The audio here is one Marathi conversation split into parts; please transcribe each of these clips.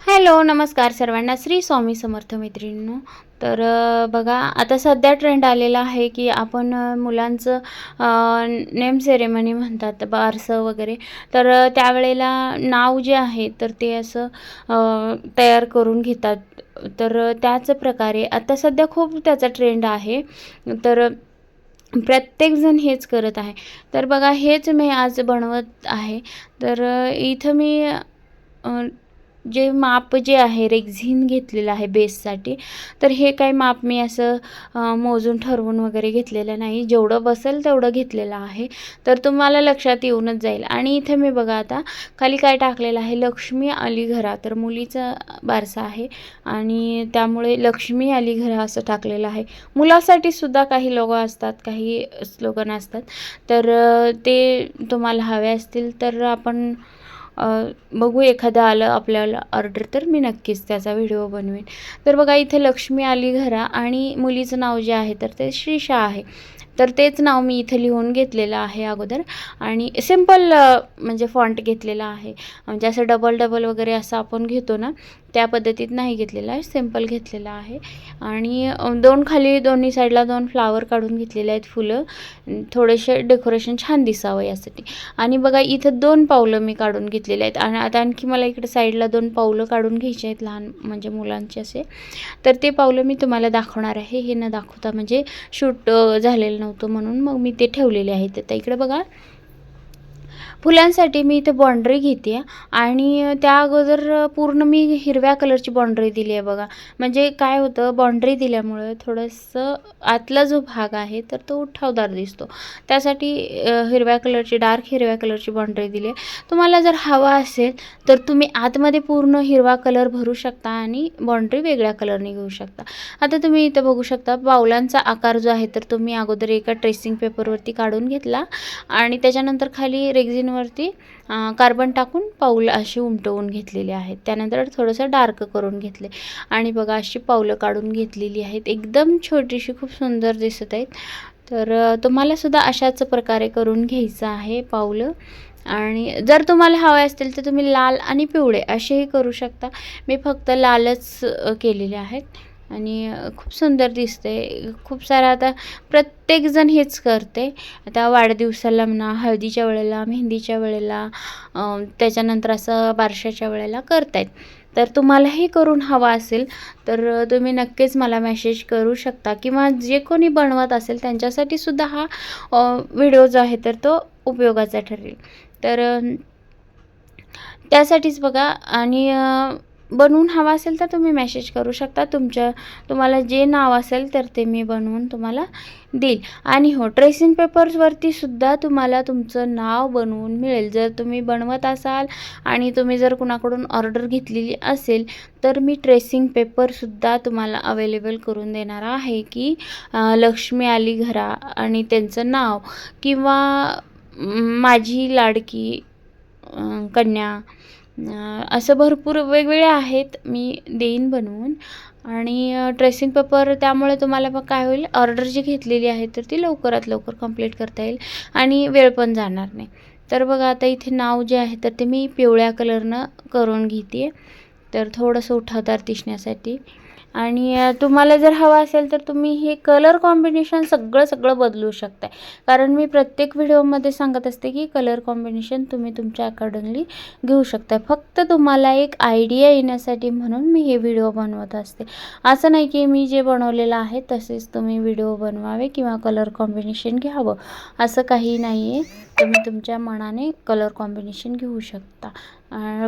हॅलो नमस्कार सर्वांना. श्री स्वामी समर्थ मैत्रिणींनो तर बघा आता सध्या ट्रेंड आलेला आहे की आपण मुलांचं नेम सेरेमनी म्हणतात बारसं वगैरे. तर त्यावेळेला नाव जे आहे तर ते असं तयार करून घेतात. तर त्याच प्रकारे आता सध्या खूप त्याचा ट्रेंड आहे. तर प्रत्येकजण हेच करत आहे. तर बघा हेच मी आज बनवत आहे. तर इथं मी जे माप जे आहे रेक्झिन घेतलेलं आहे बेससाठी तर हे काय माप मी असं मोजून ठरवून वगैरे घेतलेलं नाही. जेवढं बसेल तेवढं घेतलेलं आहे. तर तुम्हाला लक्षात येऊनच जाईल. आणि इथे मी बघा आता खाली काय टाकलेलं आहे? लक्ष्मी अली घरा. तर मुलीचा बारसा आहे. आणि त्यामुळे लक्ष्मी अली घरा असं टाकलेलं आहे. मुलासाठी सुद्धा काही लोक असतात काही स्लोगन असतात तर ते तुम्हाला हवे असतील तर आपण बघू एखादं आलं आपल्याला ऑर्डर तर मी नक्कीच त्याचा व्हिडिओ बनवेन. तर बघा इथे लक्ष्मी आली घरा आणि मुलीचं नाव जे आहे तर ते श्रीषा आहे. तर तेच नाव मी इथे लिहून घेतलेलं आहे अगोदर. आणि सिंपल म्हणजे फॉन्ट घेतलेला आहे. म्हणजे असं डबल डबल वगैरे असं आपण घेतो ना त्या पद्धतीत नाही घेतलेला आहे. सिंपल घेतलेला आहे. आणि दोन खाली दोन्ही साईडला दोन फ्लावर काढून घेतलेले आहेत फुलं. थोडेसे डेकोरेशन छान दिसावं यासाठी. आणि बघा इथं दोन पावलं मी काढून घेतलेले आहेत. आणि आता आणखी मला इकडे साईडला दोन पावलं काढून घ्यायचे आहेत लहान म्हणजे मुलांचे असे. तर ते पावलं मी तुम्हाला दाखवणार आहे. हे न दाखवता म्हणजे शूट झालेलं नव्हतं म्हणून मग मी ते ठेवलेले आहेत. आता इकडे बघा फुलांसाठी मी इथे बाँड्री घेते आणि त्या अगोदर पूर्ण मी हिरव्या कलरची बाँड्री दिली आहे बघा. म्हणजे काय होतं बाँड्री दिल्यामुळं थोडंसं आतला जो भाग आहे तर तो उठावदार दिसतो. त्यासाठी हिरव्या कलरची डार्क हिरव्या कलरची बाँड्री दिली आहे. तुम्हाला जर हवा असेल तर तुम्ही आतमध्ये पूर्ण हिरवा कलर भरू शकता आणि बाँड्री वेगळ्या कलरने घेऊ शकता. आता तुम्ही इथं बघू शकता पावलांचा आकार जो आहे तर तुम्ही अगोदर एका ट्रेसिंग पेपरवरती काढून घेतला आणि त्याच्यानंतर खाली रेग्झिन रेक्झिनवरती कार्बन टाकून पाऊल अशी उमटवून घेतलेली आहेत. त्यानंतर थोडंसं डार्क करून घेतले आणि बघा अशी पावलं काढून घेतलेली आहेत. एकदम छोटीशी खूप सुंदर दिसत आहेत. तर तुम्हाला सुद्धा अशाच प्रकारे करून घ्यायचं आहे पावलं. आणि जर तुम्हाला हवे असतील तर तुम्ही लाल आणि पिवळे असेही करू शकता. मी फक्त लालच केलेले आहेत. आणि खूप सुंदर दिसते. खूप सारं आता प्रत्येकजण हेच करते. आता वाढदिवसाला म्हणा हळदीच्या वेळेला मेहंदीच्या वेळेला त्याच्यानंतर असं बारशाच्या वेळेला करतायत. तर तुम्हालाही करून हवा असेल तर तुम्ही नक्कीच मला मेसेज करू शकता किंवा जे कोणी बनवत असेल त्यांच्यासाठी सुद्धा हा व्हिडिओ जो आहे तर तो उपयोगाचा ठरेल. तर त्यासाठीच बघा आणि बनवून हवा असेल तर तुम्ही मेसेज करू शकता. तुमच्या तुम्हाला जे नाव असेल तर ते मी बनवून तुम्हाला देईल. आणि हो ट्रेसिंग पेपर्सवरती सुद्धा तुम्हाला तुमचं नाव बनवून मिळेल. जर तुम्ही बनवत असाल आणि तुम्ही जर कुणाकडून ऑर्डर घेतलेली असेल तर मी ट्रेसिंग पेपरसुद्धा तुम्हाला अवेलेबल करून देणार आहे की लक्ष्मी आली घरा आणि त्यांचं नाव किंवा माझी लाडकी कन्या असं भरपूर वेगवेगळे आहेत मी देईन बनवून. आणि ट्रेसिंग पेपर त्यामुळे तुम्हाला मग काय होईल ऑर्डर जी घेतलेली आहे तर ती लवकरात लवकर कंप्लीट करता येईल आणि वेळ पण जाणार नाही. तर बघा आता इथे नाव जे आहे तर ते मी पिवळ्या कलरनं करून घेते तर थोडंसं उठावदार दिसण्यासाठी. आणि तुम्हाला जर हवं असेल तर तुम्ही हे कलर कॉम्बिनेशन सगळं सगळं बदलू शकताय. कारण मी प्रत्येक व्हिडिओमध्ये सांगत असते की कलर कॉम्बिनेशन तुम्ही तुमच्या अकॉर्डिंगली घेऊ शकता फक्त तुम्हाला एक आयडिया येण्यासाठी म्हणून मी हे व्हिडिओ बनवत असते. असं नाही की मी जे बनवलेलं आहे तसेच तुम्ही व्हिडिओ बनवावे किंवा कलर कॉम्बिनेशन घ्यावं. असं काही नाही आहे तुम्ही तुमच्या मनाने कलर कॉम्बिनेशन घेऊ शकता.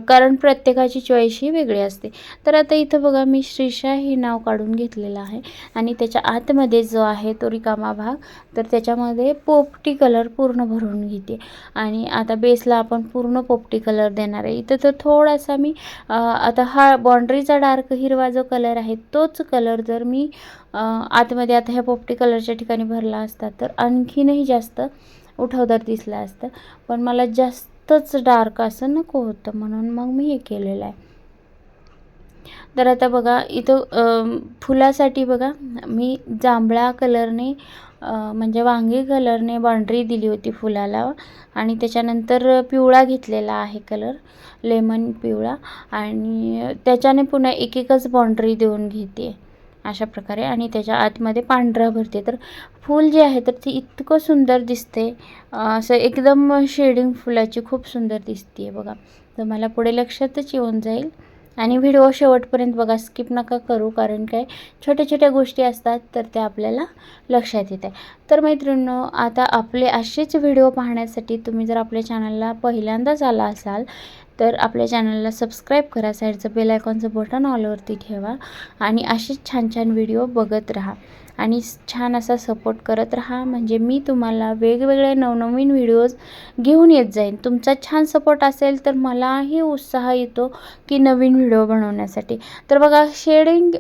कारण प्रत्येकाची चॉईस ही वेगळी असते. तर आता इथं बघा मी श्रीषा हे नाव काढून घेतलेलं आहे. आणि त्याच्या आतमध्ये जो आहे तो रिकामा भाग तर त्याच्यामध्ये पोपटी कलर पूर्ण भरून घेते. आणि आता बेसला आपण पूर्ण पोपटी कलर देणार आहे. इथं तर थोडासा मी आता हा बाँड्रीचा डार्क हिरवा जो कलर आहे तोच कलर जर मी आतमध्ये आता ह्या पोपटी कलरच्या ठिकाणी भरला असता तर आणखीनही जास्त उठावदार दिसलं असतं. पण मला जास्तच डार्क असं नको होतं म्हणून मग मी हे केलेलं आहे. तर आता बघा इथं फुलासाठी बघा मी जांभळा कलरने म्हणजे वांगी कलरने बाउंड्री दिली होती फुलाला आणि त्याच्यानंतर पिवळा घेतलेला आहे कलर लेमन पिवळा. आणि त्याच्याने पुन्हा एक एकच बाउंड्री देऊन घेते. अशा प्रकारे. आणि त्याच्या आतमध्ये पांढरा भरते तर फूल जे आहे तर ते इतकं सुंदर दिसते. असं एकदम शेडिंग फुलाची खूप सुंदर दिसते आहे बघा. तर मला पुढे लक्षातच येऊन जाईल. आणि व्हिडिओ शेवटपर्यंत बघा स्किप नका करू. कारण काय छोट्या छोट्या गोष्टी असतात तर त्या आपल्याला लक्षात येत आहे. तर मैत्रिणींनो आता आपले असेच व्हिडिओ पाहण्यासाठी तुम्ही जर आपल्या चॅनलला पहिल्यांदाच आला असाल तर आपल्या चॅनलला सबस्क्राईब करा साईडचं बेल आयकॉनचं बटन ऑलवरती ठेवा आणि असेच छान छान व्हिडिओ बघत राहा. आणि छान असा सपोर्ट करत राहा म्हणजे मी तुम्हाला वेगवेगळे नवनवीन व्हिडिओज घेऊन येत जाईन. तुमचा छान सपोर्ट असेल तर मलाही उत्साह येतो की नवीन व्हिडिओ बनवण्यासाठी. तर बघा शेडिंग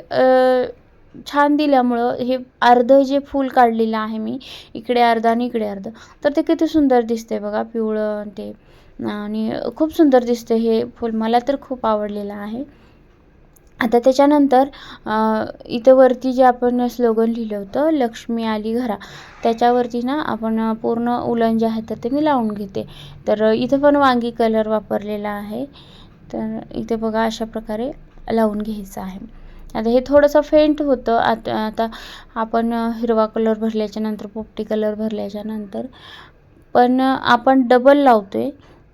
छान दिल्यामुळं हे अर्धं जे फूल काढलेलं आहे मी इकडे अर्धं आणि इकडे अर्धं तर ते किती सुंदर दिसते बघा पिवळं ते. आणि खूप सुंदर दिसते हे फूल. मला तर खूप आवडलेलं आहे. आता त्याच्यानंतर इथं वरती जे आपण स्लोगन लिहिलं होतं लक्ष्मी आली घरा त्याच्यावरती ना आपण पूर्ण उलन जे आहे तर ते मी लावून घेते. तर इथं पण वांगी कलर वापरलेला आहे. तर इथे बघा अशा प्रकारे लावून घ्यायचं आहे. आता हे थोडंसं फेंट होतं. आता आता आपण हिरवा कलर भरल्याच्यानंतर पोपटी कलर भरल्याच्यानंतर पण आपण डबल लावतो आहे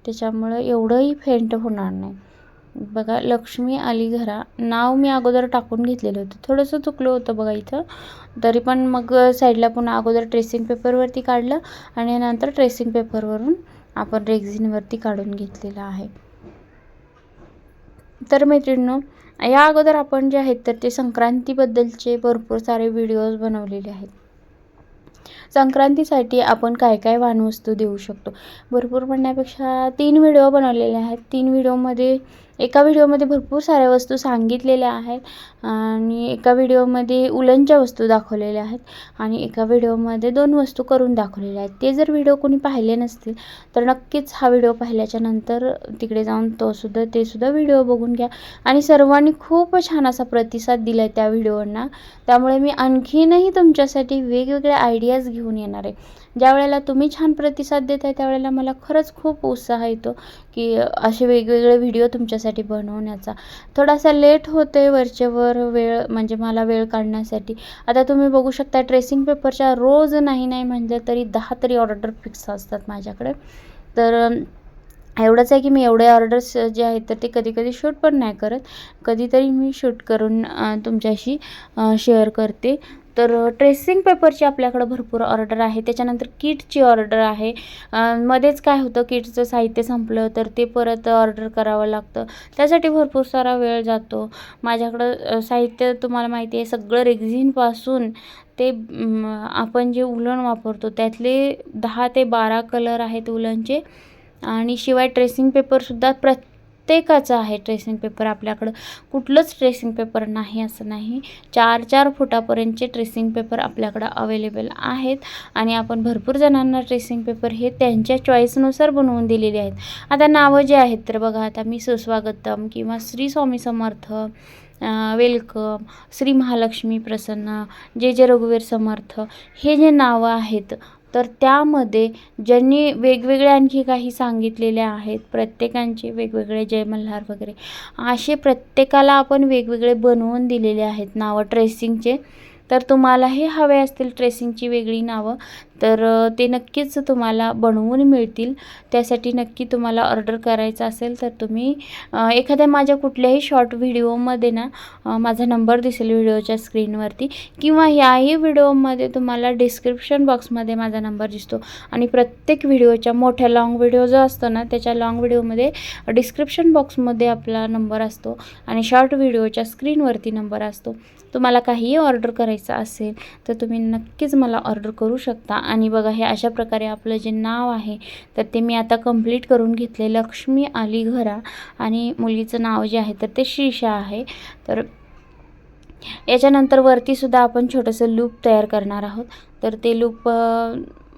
त्याच्यामुळं एवढंही फेंट होणार नाही. बघा लक्ष्मी आली घरा. नाव मी अगोदर टाकून घेतलेलं होतं. थोडंसं चुकलं होतं बघा इथं. तरी पण मग साईडला पुन्हा अगोदर ट्रेसिंग पेपरवरती काढलं आणि नंतर ट्रेसिंग पेपरवरून आपण रेग्झिनवरती काढून घेतलेलं आहे. तर मैत्रिणींनो या अगोदर आपण जे आहेत तर ते संक्रांतीबद्दलचे भरपूर सारे व्हिडिओज बनवलेले आहेत. संक्रांतीसाठी आपण काय काय वाणवस्तू देऊ शकतो? भरपूर म्हणण्यापेक्षा तीन व्हिडिओ बनवलेले आहेत. तीन व्हिडिओमध्ये एका व्हिडिओमध्ये भरपूर साऱ्या वस्तू सांगितलेल्या आहेत आणि एका व्हिडिओमध्ये उलनच्या वस्तू दाखवलेल्या आहेत आणि एका व्हिडिओमध्ये दोन वस्तू करून दाखवलेल्या आहेत. ते जर व्हिडिओ कोणी पाहिले नसतील तर नक्कीच हा व्हिडिओ पाहिल्याच्या नंतर तिकडे जाऊन तोसुद्धा ते सुद्धा व्हिडिओ बघून घ्या. आणि सर्वांनी खूप छान असा प्रतिसाद दिला आहे त्या व्हिडिओंना. त्यामुळे मी आणखीनही तुमच्यासाठी वेगवेगळ्या आयडियाज घेऊन येणार आहे. ज्या वेळेला तुम्ही छान प्रतिसाद देताय त्यावेळेला मला खरंच खूप उत्साह येतो की असे वेगवेगळे व्हिडिओ तुमच्यासाठी बनवण्याचा. थोडासा लेट होते वरचेवर वेळ म्हणजे मला वेळ काढण्यासाठी. आता तुम्ही बघू शकता ट्रेसिंग पेपरच्या रोज नाही नाही म्हणलं तरी दहा तरी ऑर्डर फिक्स असतात माझ्याकडे. तर एवढंच आहे की मी एवढे ऑर्डर्स जे आहेत तर ते कधी कधी शूट पण नाही करत. कधीतरी मी शूट करून तुमच्याशी शेअर करते. तर ट्रेसिंग पेपरची आपल्याकडं भरपूर ऑर्डर आहे. त्याच्यानंतर किटची ऑर्डर आहे. मध्येच काय होतं किटचं साहित्य संपलं तर ते परत ऑर्डर करावं लागतं. त्यासाठी भरपूर सारा वेळ जातो. माझ्याकडं साहित्य तुम्हाला माहिती आहे सगळं रेग्झिनपासून ते आपण जे उलन वापरतो त्यातले दहा ते बारा कलर आहेत उलनचे. आणि शिवाय ट्रेसिंग पेपरसुद्धा प्रत्येकाचं आहे ट्रेसिंग पेपर आपल्याकडं. कुठलंच ट्रेसिंग पेपर नाही असं नाही. चार चार फुटापर्यंतचे ट्रेसिंग पेपर आपल्याकडं अवेलेबल आहेत. आणि आपण भरपूर जणांना ट्रेसिंग पेपर हे त्यांच्या चॉईसनुसार बनवून दिलेले आहेत. आता नावं जे आहेत तर बघा आता मी सुस्वागतम किंवा श्री स्वामी समर्थ वेलकम श्री महालक्ष्मी प्रसन्न जे जे रघुवीर समर्थ हे जे नावं आहेत तर त्यामध्ये ज्यांनी वेगवेगळे आणखी काही सांगितलेले आहेत प्रत्येकांचे वेगवेगळे जय मल्हार वगैरे असे प्रत्येकाला आपण वेगवेगळे बनवून दिलेले आहेत नावं ट्रेसिंगचे तर तुम्हालाही हवे असतील ट्रेसिंगची वेगळी नावं. तर ते नक्कीच तुम्हाला बनवून मिळतील. त्यासाठी नक्की तुम्हाला ऑर्डर करायचं असेल तर तुम्ही एखाद्या माझ्या कुठल्याही शॉर्ट व्हिडिओमध्ये ना माझा नंबर दिसेल व्हिडिओच्या स्क्रीनवरती किंवा याही व्हिडिओमध्ये तुम्हाला डिस्क्रिप्शन बॉक्समध्ये माझा नंबर दिसतो. आणि प्रत्येक व्हिडिओच्या मोठ्या लाँग व्हिडिओ जो असतो ना त्याच्या लाँग व्हिडिओमध्ये डिस्क्रिप्शन बॉक्समध्ये आपला नंबर असतो आणि शॉर्ट व्हिडिओच्या स्क्रीनवरती नंबर असतो. तुम्हाला काहीही ऑर्डर करायचं असेल तर तुम्ही नक्कीच मला ऑर्डर करू शकता. आणि बघा हे अशा प्रकारे आपलं जे नाव आहे तर ते मी आता कंप्लीट करून घेतले लक्ष्मी आली घरा आणि मुलीचं नाव जे आहे तर ते श्रीषा आहे. तर याच्यानंतर वरतीसुद्धा आपण छोटंसं लूप तयार करणार आहोत. तर ते लूप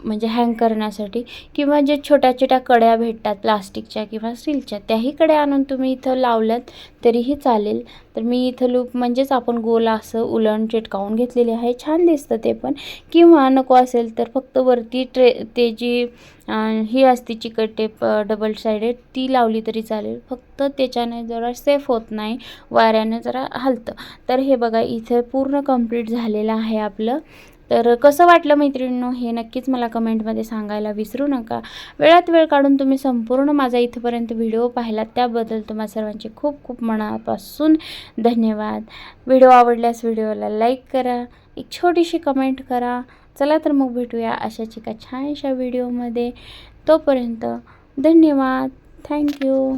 म्हणजे हँग करण्यासाठी किंवा जे छोट्या छोट्या कड्या भेटतात प्लास्टिकच्या किंवा स्टीलच्या त्याही कड्या आणून तुम्ही इथं लावल्यात तरीही चालेल. तर मी इथं लूप म्हणजेच आपण गोल असं उलण चिटकावून घेतलेली आहे. छान दिसतं ते पण. किंवा नको असेल तर फक्त वरती ट्रे ते जी ही असते चिकट टेप डबल सायडेड ती लावली तरी चालेल. फक्त त्याच्याने जरा सेफ होत नाही वाऱ्यानं जरा हलतं. तर हे बघा इथे पूर्ण कंप्लीट झालेलं आहे आपलं. तर कसं वाटलं मैत्रिणींनो हे नक्कीच मला कमेंटमध्ये सांगायला विसरू नका. वेळात वेळ काढून तुम्ही संपूर्ण माझा इथंपर्यंत व्हिडिओ पाहिलात त्याबद्दल तुम्हा सर्वांचे खूप खूप मनापासून धन्यवाद. व्हिडिओ आवडल्यास व्हिडिओला लाईक करा एक छोटीशी कमेंट करा. चला तर मग भेटूया अशाच एका छानशा व्हिडिओमध्ये. तोपर्यंत धन्यवाद. थँक्यू